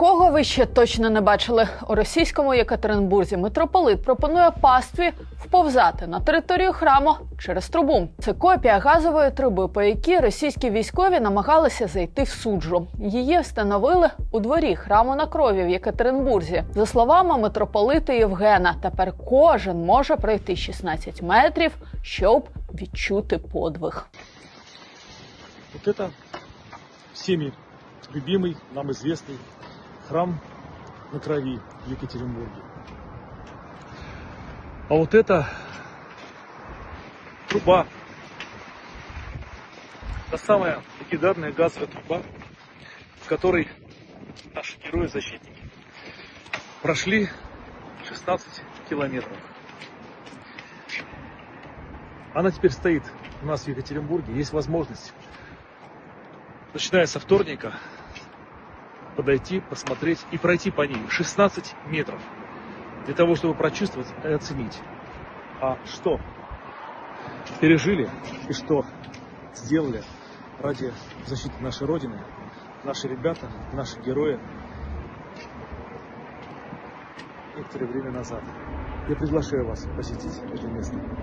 Такого ви ще точно не бачили. У російському Єкатеринбурзі митрополит пропонує пастві вповзати на територію храму через трубу. Це копія газової труби, по якій російські військові намагалися зайти в суджу. Її встановили у дворі храму на крові в Єкатеринбурзі. За словами митрополита Євгена, тепер кожен може пройти 16 метрів, щоб відчути подвиг. Вот это всеми любимый, нам известный Храм на крови в Екатеринбурге. А вот это труба. Та самая легендарная газовая труба, в которой наши герои-защитники прошли 16 километров. Она теперь стоит у нас в Екатеринбурге. Есть возможность начиная со вторника, подойти, посмотреть и пройти по ней 16 метров. Для того, чтобы прочувствовать и оценить, а что пережили и что сделали ради защиты нашей Родины, наши ребята, наши герои некоторое время назад. Я приглашаю вас посетить это место.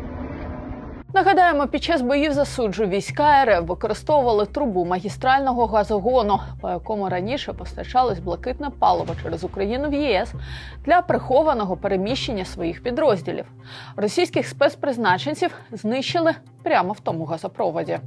Нагадаємо, під час боїв за суджу війська РФ використовували трубу магістрального газогону, по якому раніше постачалось блакитне паливо через Україну в ЄС для прихованого переміщення своїх підрозділів. Російських спецпризначенців знищили прямо в тому газопроводі.